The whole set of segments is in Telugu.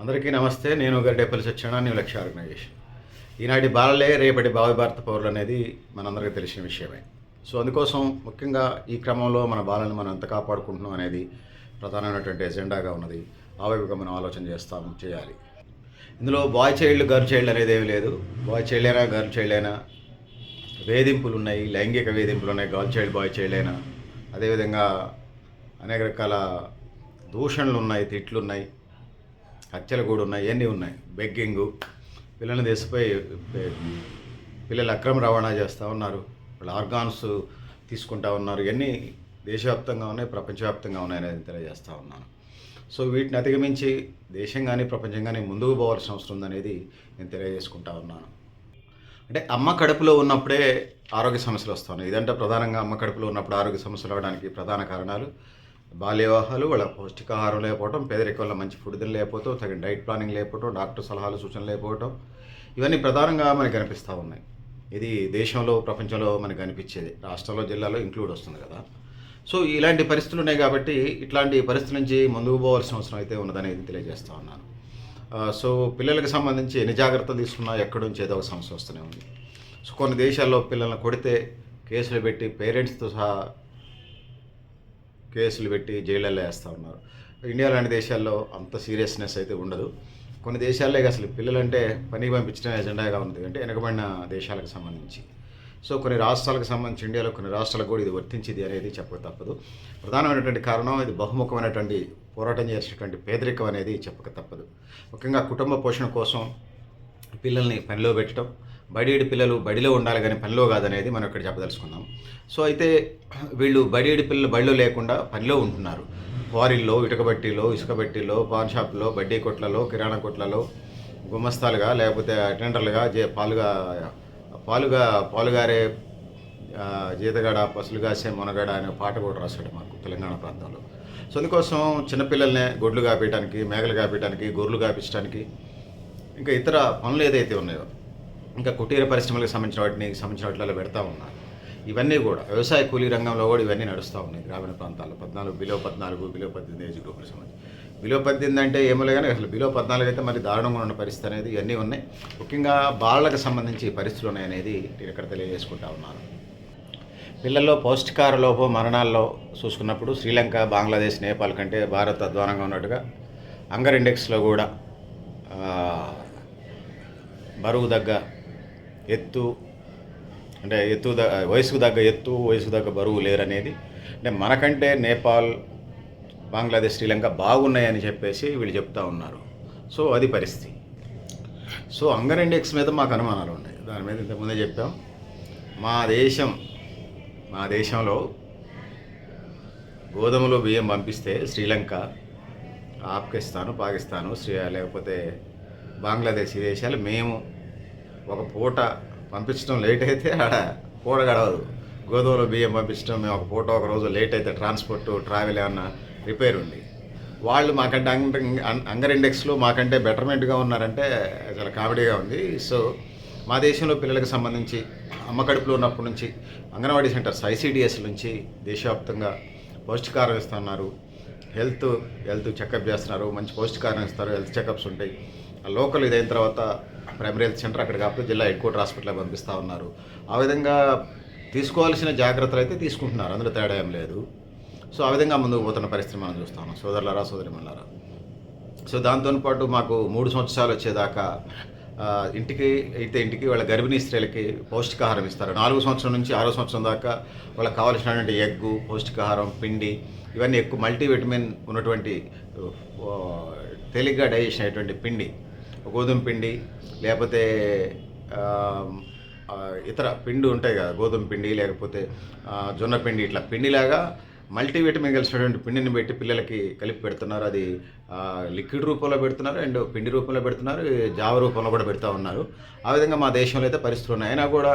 అందరికీ నమస్తే నేను గరిడేపల్లి సత్యనారాయణ న్యూ లక్ష్య ఆర్గనైజేషన్. ఈనాటి బాలలే రేపటి భావి భారత పౌరులు అనేది మనందరికీ తెలిసిన విషయమే. సో అందుకోసం ముఖ్యంగా ఈ క్రమంలో మన బాలని మనం ఎంత కాపాడుకుంటున్నాం అనేది ప్రధానమైనటువంటి ఎజెండాగా ఉన్నది. ఆ వైపుగా మనం ఆలోచన చేస్తాం చేయాలి. ఇందులో బాయ్ చైల్డ్ గర్ల్ చైల్డ్ అనేది ఏమీ లేదు. బాయ్ చైల్డ్ అయినా గర్ల్ చైల్డ్ అయినా వేధింపులు ఉన్నాయి లైంగిక వేధింపులు ఉన్నాయి గర్ల్ చైల్డ్ బాయ్ చైల్డ్ అయినా. అదేవిధంగా అనేక రకాల దూషణలు ఉన్నాయి తిట్లు ఉన్నాయి. హత్యలు కూడా ఉన్నాయి ఇవన్నీ ఉన్నాయి. బెగ్గింగు పిల్లల్ని తీసిపోయి పిల్లలు అక్రమ రవాణా చేస్తూ ఉన్నారు. వాళ్ళ ఆర్గాన్స్ తీసుకుంటా ఉన్నారు. ఇవన్నీ దేశవ్యాప్తంగా ఉన్నాయి ప్రపంచవ్యాప్తంగా ఉన్నాయని తెలియజేస్తూ ఉన్నాను. సో వీటిని అధిగమించి దేశం కానీ ప్రపంచం కానీ ముందుకు పోవాల్సిన అవసరం ఉందనేది నేను తెలియజేసుకుంటా ఉన్నాను. అంటే అమ్మ కడుపులో ఉన్నప్పుడే ఆరోగ్య సమస్యలు వస్తున్నాయి ఇదంటే ప్రధానంగా అమ్మ కడుపులో ఉన్నప్పుడు ఆరోగ్య సమస్యలు రావడానికి ప్రధాన కారణాలు బాల్యవాహాలు వాళ్ళ పౌష్టికాహారం లేకపోవడం పేదరికం వల్ల మంచి ఫుడ్ తిని లేకపోవటం తగిన డైట్ ప్లానింగ్ లేకపోవటం డాక్టర్ సలహాలు సూచనలు లేకపోవటం ఇవన్నీ ప్రధానంగా మనకు కనిపిస్తూ ఉన్నాయి. ఇది దేశంలో ప్రపంచంలో మనకు కనిపించేది. రాష్ట్రంలో జిల్లాలో ఇంక్లూడ్ వస్తుంది కదా. సో ఇలాంటి పరిస్థితులు ఉన్నాయి కాబట్టి ఇట్లాంటి పరిస్థితుల నుంచి ముందుకు పోవాల్సిన అవసరం అయితే ఉన్నదనేది తెలియజేస్తూ ఉన్నాను. సో పిల్లలకు సంబంధించి ఎన్ని జాగ్రత్తలు తీసుకున్నా ఎక్కడి నుంచి ఏదో ఒక సమస్య వస్తూనే ఉంది. సో కొన్ని దేశాల్లో పిల్లల్ని కొడితే కేసులు పెట్టి పేరెంట్స్తో సహా కేసులు పెట్టి జైళ్ళల్లో వేస్తూ ఉన్నారు. ఇండియా లాంటి దేశాల్లో అంత సీరియస్నెస్ అయితే ఉండదు. కొన్ని దేశాల్లో అసలు పిల్లలంటే పనికి పంపించడం ఎజెండాగా ఉంది అంటే వెనకబడిన దేశాలకు సంబంధించి. సో కొన్ని రాష్ట్రాలకు సంబంధించి ఇండియాలో కొన్ని రాష్ట్రాలకు కూడా ఇది వర్తించింది అనేది చెప్పక తప్పదు. ప్రధానమైనటువంటి కారణం ఇది బహుముఖమైనటువంటి పోరాటం చేసినటువంటి పేదరికం అనేది చెప్పక తప్పదు. ముఖ్యంగా కుటుంబ పోషణ కోసం పిల్లల్ని పనిలో పెట్టడం బడిడి పిల్లలు బడిలో ఉండాలి కానీ పనిలో కాదనేది మనం ఇక్కడ చెప్పదలుచుకుందాం. సో అయితే వీళ్ళు బడిడి పిల్లలు బడిలో లేకుండా పనిలో ఉంటున్నారు. క్వారీల్లో ఇటుకబట్టిలో ఇసుకబట్టిలో పాన్ షాప్లో బడ్డీ కొట్లలో కిరాణా కొట్లలో గుమస్తాలుగా లేకపోతే అటెండర్లుగా జే పాలుగా పాలుగా పాలుగారే జీతగాడ పసులు కాసే మునగాడ అనే పాట కూడా రాశాడు మాకు తెలంగాణ ప్రాంతంలో. సో అందుకోసం చిన్నపిల్లల్ని గొడ్లు కాపేయడానికి మేకలు కాపేయడానికి గొర్రెలు కాపించడానికి ఇంకా ఇతర పనులు ఏదైతే ఉన్నాయో ఇంకా కుటీర పరిశ్రమలకు సంబంధించిన వాటిని సంబంధించిన వాటిలో పెడతా ఉన్నారు ఇవన్నీ కూడా వ్యవసాయ కూలీ రంగంలో కూడా ఇవన్నీ నడుస్తూ ఉన్నాయి గ్రామీణ ప్రాంతాల్లో. పద్నాలుగు బిలో పద్నాలుగు బిలో పద్దెనిమిది ఏజ్ గ్రూపులకు సంబంధించి. బిలో పద్దెనిమిది అంటే ఏమో కానీ అసలు బిలో పద్నాలుగు అయితే మరి దారుణంగా ఉన్న పరిస్థితి అనేది ఇవన్నీ ఉన్నాయి. ముఖ్యంగా బాలలకు సంబంధించి పరిస్థితులు ఉన్నాయనేది నేను ఇక్కడ తెలియజేసుకుంటా ఉన్నాను. పిల్లల్లో పౌష్టికార లోపం మరణాల్లో చూసుకున్నప్పుడు శ్రీలంక బంగ్లాదేశ్ నేపాల్ కంటే భారత్ అధ్వానంగా ఉన్నట్టుగా అంగర్ ఇండెక్స్లో కూడా బరువు దగ్గ ఎత్తు అంటే ఎత్తు ద వయసుకు తగ్గ ఎత్తు వయసుకు తగ్గ బరువు లేరనేది. అంటే మనకంటే నేపాల్ బంగ్లాదేశ్ శ్రీలంక బాగున్నాయని చెప్పేసి వీళ్ళు చెప్తా ఉన్నారు. సో అది పరిస్థితి. సో అంగర్ ఇండెక్స్ మీద మాకు అనుమానాలు ఉన్నాయి. దాని మీద ఇంతకుముందే చెప్పాం. మా దేశం మా దేశంలో గోధుమలు బియ్యం పంపిస్తే శ్రీలంక ఆఫ్ఘనిస్తాను పాకిస్తాను శ్రీ లేకపోతే బంగ్లాదేశ్ ఈ దేశాలు మేము ఒక పూట పంపించడం లేట్ అయితే ఆడ పూట గడవదు. గోధుమలు బియ్యం పంపించడం మేము ఒక పూట ఒక రోజు లేట్ అయితే ట్రాన్స్పోర్ట్ ట్రావెల్ ఏమన్నా రిపేర్ ఉంది. వాళ్ళు మాకంటే అంగ అంగర్ ఇండెక్స్లో మాకంటే బెటర్మెంట్గా ఉన్నారంటే చాలా కామెడీగా ఉంది. సో మా దేశంలో పిల్లలకు సంబంధించి అమ్మ కడుపులో ఉన్నప్పటి నుంచి అంగన్వాడీ సెంటర్స్ ఐసీడిఎస్ నుంచి దేశవ్యాప్తంగా పౌష్టికారం ఇస్తున్నారు. హెల్త్ హెల్త్ చెకప్ చేస్తున్నారు. మంచి పౌష్టికారం ఇస్తారు. హెల్త్ చెకప్స్ ఉంటాయి. ఆ లోకల్ ఇదైన తర్వాత ప్రైమరీ హెల్త్ సెంటర్ అక్కడ కాకపోతే జిల్లా హెడ్ క్వార్టర్ హాస్పిటల్ పంపిస్తూ ఉన్నారు. ఆ విధంగా తీసుకోవాల్సిన జాగ్రత్తలు అయితే తీసుకుంటున్నారు. అందులో తేడా ఏం లేదు. సో ఆ విధంగా ముందుకు పోతున్న పరిస్థితి మనం చూస్తాం సోదరులారా సోదరిమల్లారా సో దాంతో పాటు మాకు మూడు సంవత్సరాలు వచ్చేదాకా ఇంటికి అయితే ఇంటికి వాళ్ళ గర్భిణీ స్త్రీలకి పౌష్టికాహారం ఇస్తారు. నాలుగు సంవత్సరం నుంచి ఆరో సంవత్సరం దాకా వాళ్ళకి కావాల్సినటువంటి ఎగ్గు పౌష్టికాహారం పిండి ఇవన్నీ ఎక్కువ మల్టీవిటమిన్ ఉన్నటువంటి తేలిగ్గా డైజెషన్ అయ్యేటువంటి పిండి గోధుమ పిండి లేకపోతే ఇతర పిండి ఉంటాయి కదా గోధుమ పిండి లేకపోతే జొన్న పిండి ఇట్లా పిండిలాగా మల్టీవిటమిన్ కలిసినటువంటి పిండిని పెట్టి పిల్లలకి కలిపి పెడుతున్నారు. అది లిక్విడ్ రూపంలో పెడుతున్నారు అండ్ పిండి రూపంలో పెడుతున్నారు జావ రూపంలో కూడా పెడతా ఉన్నారు. ఆ విధంగా మా దేశంలో అయితే పరిస్థితులు ఉన్నాయి. అయినా కూడా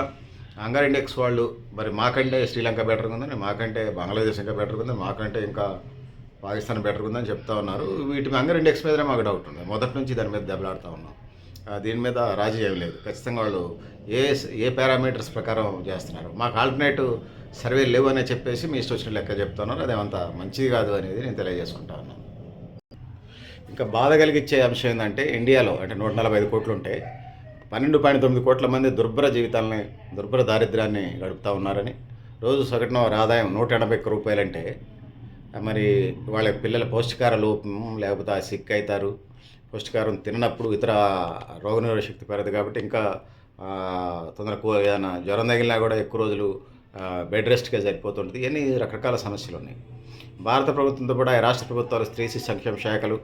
అంగర్ ఇండెక్స్ వాళ్ళు మరి మాకంటే శ్రీలంక బెటర్గా ఉందని మాకంటే బంగ్లాదేశ్ ఇంకా బెటర్గా ఉంది మాకంటే ఇంకా పాకిస్తాన్ బెటర్ ఉందని చెప్తా ఉన్నారు. వీటి అంగర్ ఇండెక్స్ మీదనే మాకు డౌట్ ఉంది. మొదటి నుంచి దాని మీద దెబ్బలాడుతూ ఉన్నాం. దీని మీద రాజీ ఏం లేదు. ఖచ్చితంగా వాళ్ళు ఏ ఏ పారామీటర్స్ ప్రకారం చేస్తున్నారు. మాకు ఆల్టర్నేటివ్ సర్వే లేవు అని చెప్పేసి మీ ఇష్టం వచ్చిన లెక్క చెప్తున్నారు. అదేమంత మంచిది కాదు అనేది నేను తెలియజేసుకుంటా ఉన్నాను. ఇంకా బాధ కలిగించే అంశం ఏంటంటే ఇండియాలో అంటే నూట నలభై ఐదు కోట్లు ఉంటే పన్నెండు పాయింట్ తొమ్మిది కోట్ల మంది దుర్భర జీవితాలని దుర్భర దారిద్ర్యాన్ని గడుపుతూ ఉన్నారని రోజు సగటున ఆదాయం నూట ఎనభై రూపాయలంటే మరి వాళ్ళ పిల్లల పౌష్టికార లోపం లేకపోతే ఆ సిక్ అవుతారు పౌష్టికారం తిననప్పుడు ఇతర రోగనిరోధక శక్తి పెరగదు కాబట్టి ఇంకా తొందరకు ఏదైనా జ్వరం తగిలినా కూడా ఎక్కువ రోజులు బెడ్ రెస్ట్గా సరిపోతుంటుంది. ఇవన్నీ రకరకాల సమస్యలు ఉన్నాయి. భారత ప్రభుత్వంతో కూడా రాష్ట్ర ప్రభుత్వాలు స్త్రీ శిశు సంక్షేమ శాఖలు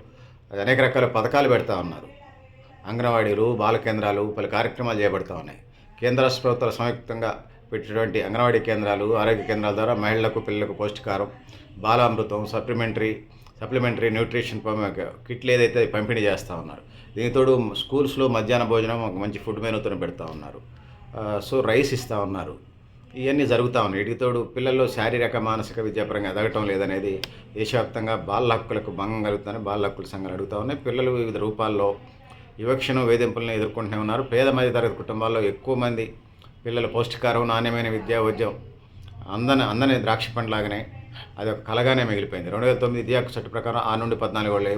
అనేక రకాల పథకాలు పెడతా ఉన్నారు. అంగన్వాడీలు బాల కేంద్రాలు పలు కార్యక్రమాలు చేపడతా ఉన్నాయి. కేంద్ర రాష్ట్ర ప్రభుత్వాలు సంయుక్తంగా పెట్టినటువంటి అంగన్వాడీ కేంద్రాలు ఆరోగ్య కేంద్రాల ద్వారా మహిళలకు పిల్లలకు పౌష్టికారం బాలామృతం సప్లిమెంటరీ సప్లిమెంటరీ న్యూట్రిషన్ కిట్లు ఏదైతే పంపిణీ చేస్తూ ఉన్నారు దీనితోడు స్కూల్స్లో మధ్యాహ్న భోజనం ఒక మంచి ఫుడ్ మెనూతో పెడతా ఉన్నారు. సో రైస్ ఇస్తూ ఉన్నారు. ఇవన్నీ జరుగుతూ ఉన్నాయి. వీటితోడు పిల్లల్లో శారీరక మానసిక విద్యాపరంగా ఎదగటం లేదనేది దేశవ్యాప్తంగా బాల హక్కులకు భంగం కలుగుతుందని బాల హక్కుల సంఘాలు అడుగుతూ ఉన్నాయి. పిల్లలు వివిధ రూపాల్లో వివక్షను వేధింపులను ఎదుర్కొంటూనే ఉన్నారు. పేద మధ్య తరగతి కుటుంబాల్లో ఎక్కువ మంది పిల్లలు పౌష్టికారం నాణ్యమైన విద్యా ఉద్యమం అందని అందని ద్రాక్ష పండ్లాగానే అది ఒక కలగానే మిగిలిపోయింది. రెండు వేల తొమ్మిది విద్యా చట్ట ప్రకారం ఆరు నుండి పద్నాలుగు వాళ్ళు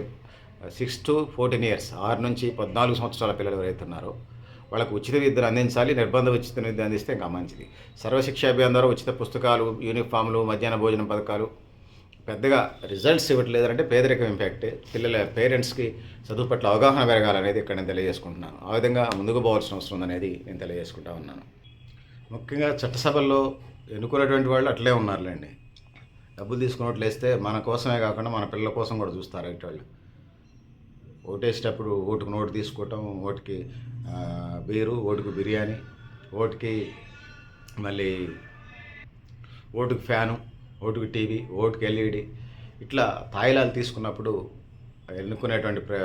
సిక్స్ టు ఫోర్టీన్ ఇయర్స్ ఆరు నుంచి పద్నాలుగు సంవత్సరాల పిల్లలు ఎవరైతే ఉన్నారో వాళ్ళకు ఉచిత విద్యను అందించాలి నిర్బంధ ఉచిత విద్య అందిస్తే ఇంకా మంచిది. సర్వశిక్ష అభియాన్ ద్వారా ఉచిత పుస్తకాలు యూనిఫామ్లు మధ్యాహ్న భోజనం పథకాలు పెద్దగా రిజల్ట్స్ ఇవ్వట్లేదంటే పేదరికం ఇంపాక్ట్. పిల్లల పేరెంట్స్కి చదువు పట్ల అవగాహన పెరగాలనేది ఇక్కడ నేను తెలియజేసుకుంటున్నాను. ఆ విధంగా ముందుకు పోవాల్సిన అవసరం ఉందనేది నేను తెలియజేసుకుంటా ఉన్నాను. ముఖ్యంగా చట్టసభల్లో ఎన్నుకునేటువంటి వాళ్ళు అట్లే ఉన్నారులేండి. డబ్బులు తీసుకున్నట్లు వేస్తే మన కోసమే కాకుండా మన పిల్లల కోసం కూడా చూస్తారు ఇటు వాళ్ళు. ఓటేసేటప్పుడు ఓటుకు నోటు తీసుకోవటం ఓటుకి బీరు ఓటుకు బిర్యానీ ఓటుకి మళ్ళీ ఓటుకు ఫ్యాను ఓటుకు టీవీ ఓటుకు ఎల్ఈడి ఇట్లా తాయిలాలు తీసుకున్నప్పుడు ఎన్నుకునేటువంటి ప్ర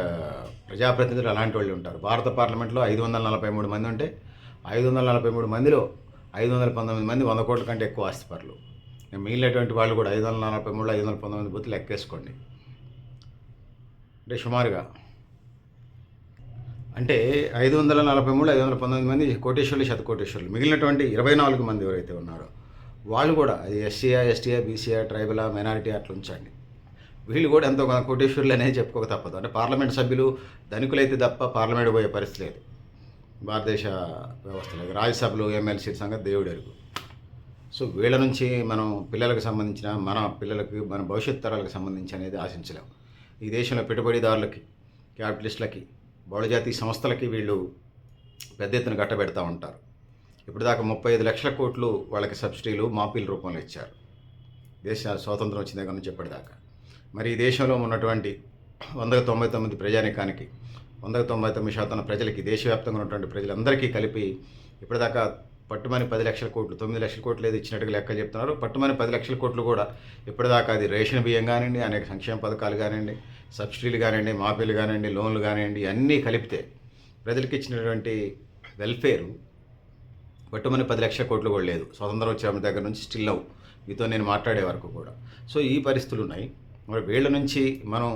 ప్రజాప్రతినిధులు అలాంటి వాళ్ళు ఉంటారు. భారత పార్లమెంట్లో ఐదు వందల నలభై మూడు మంది ఉంటే ఐదు వందల నలభై మూడు మందిలో ఐదు వందల పంతొమ్మిది మంది వంద కోట్ల కంటే ఎక్కువ ఆస్తిపరులు. మిగిలినటువంటి వాళ్ళు కూడా ఐదు వందల నలభై మూడు ఐదు వందల పంతొమ్మిది బూతులు ఎక్కేసుకోండి అంటే సుమారుగా. అంటే ఐదు వందల నలభై మూడు ఐదు వందల పంతొమ్మిది మంది కోటేశ్వర్లు శతకోటేశ్వర్లు. మిగిలినటువంటి ఇరవై నాలుగు మంది ఎవరైతే ఉన్నారో వాళ్ళు కూడా అది ఎస్సీఆ ఎస్టీఆ బీసీఆ ట్రైబలా మైనారిటీ అట్లా ఉంచండి. వీళ్ళు కూడా ఎంతో కోటేశ్వరులు కోటేశ్వర్లు అనేది చెప్పుకోక తప్పదు. అంటే పార్లమెంట్ సభ్యులు ధనికులైతే తప్ప పార్లమెంట్ పోయే పరిస్థితి లేదు. భారతదేశ వ్యవస్థలో రాజ్యసభలో ఎమ్మెల్సీ సంగతి దేవుడు ఎరుగు సో వీళ్ళ నుంచి మనం పిల్లలకు సంబంధించిన మన పిల్లలకి మన భవిష్యత్ తరాలకు సంబంధించి అనేది ఆశించలేము ఈ దేశంలో పెట్టుబడిదారులకి క్యాపిటలిస్టులకి బహుళజాతి సంస్థలకి వీళ్ళు పెద్ద ఎత్తున కట్టబెడతా ఉంటారు. ఇప్పుడు దాకా ముప్పై ఐదు లక్షల కోట్లు వాళ్ళకి సబ్సిడీలు మాఫీల రూపంలో ఇచ్చారు. దేశ స్వాతంత్రం వచ్చిన దగ్గర నుంచి ఇప్పటిదాకా. మరి ఈ దేశంలో ఉన్నటువంటి వందల తొంభై తొమ్మిది ప్రజానికానికి వందకు తొంభై తొమ్మిది శాతం ప్రజలకి దేశవ్యాప్తంగా ఉన్నటువంటి ప్రజలందరికీ కలిపి ఇప్పటిదాకా పట్టుమని పది లక్షల కోట్లు తొమ్మిది లక్షల కోట్లు ఏది ఇచ్చినట్టుగా లెక్క చెప్తున్నారు. పట్టుమని పది లక్షల కోట్లు కూడా ఇప్పటిదాకా అది రేషన్ బియ్యం కానివ్వండి అనేక సంక్షేమ పథకాలు కానివ్వండి సబ్సిడీలు కానివ్వండి మాఫీలు కానివ్వండి లోన్లు కానివ్వండి అన్నీ కలిపితే ప్రజలకు ఇచ్చినటువంటి వెల్ఫేరు పట్టుమని పది లక్షల కోట్లు కూడా లేదు. స్వతంత్రం వచ్చే దగ్గర నుంచి స్టిల్ అవు మీతో నేను మాట్లాడే వరకు కూడా. సో ఈ పరిస్థితులు ఉన్నాయి. మరి వీళ్ళ నుంచి మనం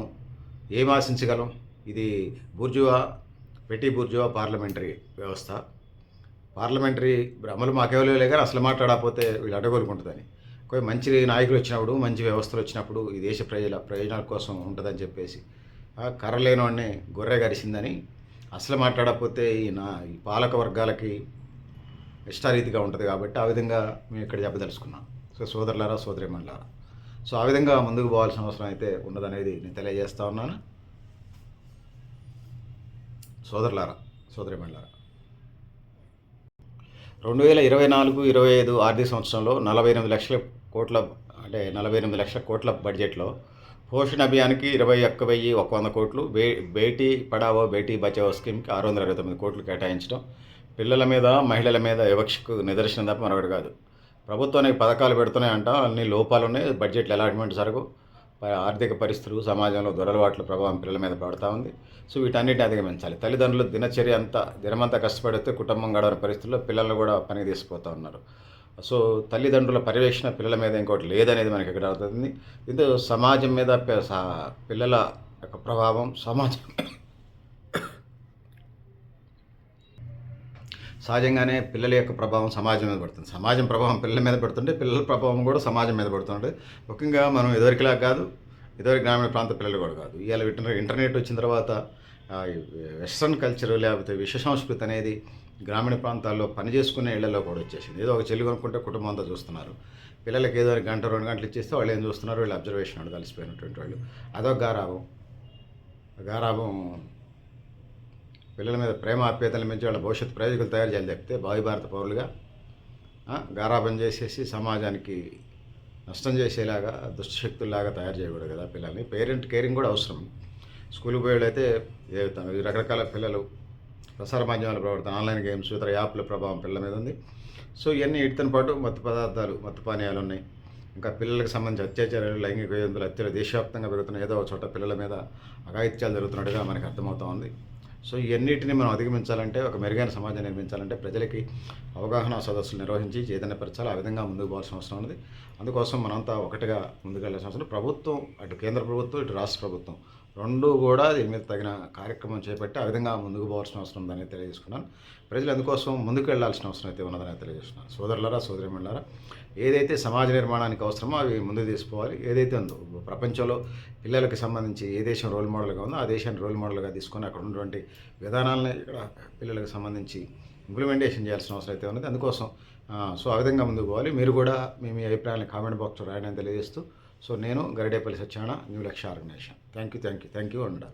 ఏం ఆశించగలం? ఇది బూర్జువా పెట్టి బూర్జువా పార్లమెంటరీ వ్యవస్థ. పార్లమెంటరీ అమలు మాకేవలే కానీ అసలు మాట్లాడకపోతే వీళ్ళు అడ్డగోలుకుంటుందని. కొన్ని మంచి నాయకులు వచ్చినప్పుడు మంచి వ్యవస్థలు వచ్చినప్పుడు ఈ దేశ ప్రజల ప్రయోజనాల కోసం ఉంటుందని చెప్పేసి ఆ, కర్ర లేనివాడిని గొర్రె గరిసిందని అసలు మాట్లాడకపోతే ఈ నా ఈ పాలక వర్గాలకి ఇష్టారీతిగా ఉంటుంది కాబట్టి ఆ విధంగా మేము ఇక్కడ చెప్పదలుచుకున్నాం. సో సోదరులారా సోదరిమణులారా. సో ఆ విధంగా ముందుకు పోవాల్సిన అవసరం అయితే ఉన్నదనేది నేను తెలియజేస్తా ఉన్నాను. సోదరులారా సోదరిమణులారా. రెండు వేల ఇరవై నాలుగు ఇరవై ఐదు ఆర్థిక సంవత్సరంలో నలభై ఎనిమిది లక్షల కోట్ల అంటే నలభై ఎనిమిది లక్షల కోట్ల బడ్జెట్లో పోషణ అభియాన్కి ఇరవై ఒక్క వెయ్యి ఒక వంద కోట్లు బే బేటీ పడావో బేటీ బచావో స్కీమ్కి ఆరు వందల ఇరవై తొమ్మిది కోట్లు కేటాయించడం పిల్లల మీద మహిళల మీద వివక్షకు నిదర్శనం తప్ప మరొకటి కాదు. ప్రభుత్వానికి పథకాలు పెడుతున్నాయంట అన్ని లోపాలు ఉన్నాయి బడ్జెట్లు అలాట్మెంట్ జరగవు ఆర్థిక పరిస్థితులు సమాజంలో దొరలవాట్ల ప్రభావం పిల్లల మీద పడుతూ ఉంది. సో వీటన్నిటిని అధిగమించాలి. తల్లిదండ్రులు దినచర్య అంతా దినమంతా కష్టపడితే కుటుంబం గడవని పరిస్థితుల్లో పిల్లలు కూడా పనికి తీసిపోతూ ఉన్నారు. సో తల్లిదండ్రుల పర్యవేక్షణ పిల్లల మీద ఇంకోటి లేదనేది మనకి ఇక్కడ అవుతుంది ఇది సమాజం మీద పిల్లల యొక్క ప్రభావం సమాజం సహజంగానే పిల్లల యొక్క ప్రభావం సమాజం మీద పడుతుంది. సమాజం ప్రభావం పిల్లల మీద పడుతుంటే పిల్లల ప్రభావం కూడా సమాజం మీద పడుతుంటే ముఖ్యంగా మనం ఎదురికిలా కాదు ఇదివరకు గ్రామీణ ప్రాంత పిల్లలు కూడా కాదు. ఇవాళ ఇంటర్నెట్ వచ్చిన తర్వాత వెస్ట్రన్ కల్చర్ లేకపోతే విశ్వ సంస్కృతి అనేది గ్రామీణ ప్రాంతాల్లో పని చేసుకునే ఇళ్ళలో కూడా వచ్చేసింది. ఏదో ఒక చెల్లి కొనుక్కుంటే కుటుంబం అంతా చూస్తున్నారు. పిల్లలకి ఏదో ఒక గంట రెండు గంటలు ఇచ్చేస్తే వాళ్ళు ఏం చూస్తున్నారు? వీళ్ళు అబ్జర్వేషన్ కలిసిపోయినటువంటి వాళ్ళు. అదొక గారాభం. గారాభం పిల్లల మీద ప్రేమ ఆప్యాయతలు పెంచి వాళ్ళ భవిష్యత్తు ప్రయోజకులు తయారు చేయాలి చెప్తే భావి భారత పౌరులుగా గారాబం చేసేసి సమాజానికి నష్టం చేసేలాగా దుష్టశక్తుల్లాగా తయారు చేయకూడదు కదా పిల్లల్ని. పేరెంట్ కేరింగ్ కూడా అవసరం. స్కూల్కి పోయేళ్ళైతే తన- ఈ రకరకాల పిల్లలు ప్రసార మాధ్యమాల ప్రవర్తన ఆన్లైన్ గేమ్స్ ఇతర యాప్ల ప్రభావం పిల్లల మీద ఉంది. సో ఇవన్నీ వీటితో పాటు మత్తు పదార్థాలు మత్తు పానీయాలు ఉన్నాయి. ఇంకా పిల్లలకు సంబంధించి అత్యాచారాలు లైంగిక వేధింపులు హత్యలు దేశవ్యాప్తంగా పెరుగుతున్న ఏదో ఒక చోట పిల్లల మీద అఘాయిత్యాలు జరుగుతున్నట్టుగా మనకు అర్థమవుతా ఉంది. సో ఇవన్నిటిని మనం అధిగమించాలంటే ఒక మెరుగైన సమాజం నిర్మించాలంటే ప్రజలకి అవగాహన సదస్సులు నిర్వహించి చైతన్యపరచాలి ఆ విధంగా ముందుకు పోవాల్సిన అవసరం ఉంది అందుకోసం మనంతా ఒకటిగా ముందుకు వెళ్ళాల్సిన అవసరం ప్రభుత్వం అటు కేంద్ర ప్రభుత్వం ఇటు రాష్ట్ర ప్రభుత్వం. రెండు కూడా దీని మీద తగిన కార్యక్రమం చేపట్టి ఆ విధంగా ముందుకు పోవాల్సిన అవసరం ఉందని తెలియజేసుకున్నాను. ప్రజలు అందుకోసం ముందుకు వెళ్ళాల్సిన అవసరం అయితే ఉన్నదని తెలియజేస్తున్నాను సోదరులారా సోదరిమణులారా ఏదైతే సమాజ నిర్మాణానికి అవసరమో అవి ముందుకు తీసుకోవాలి ఏదైతే ఉందో ప్రపంచంలో పిల్లలకు సంబంధించి ఏ దేశం రోల్ మోడల్గా ఉందో ఆ దేశాన్ని రోల్ మోడల్గా తీసుకొని అక్కడ ఉన్నటువంటి విధానాలను ఇక్కడ పిల్లలకు సంబంధించి ఇంప్లిమెంటేషన్ చేయాల్సిన అవసరం అయితే ఉన్నది. అందుకోసం సో ఆ విధంగా ముందుకు పోవాలి. మీరు కూడా మీ మీ అభిప్రాయాన్ని కామెంట్ బాక్స్లో రాయడం తెలియజేస్తూ సో నేను Garidepalli Satyana new Lakshya organisation. Thank you thank you thank you and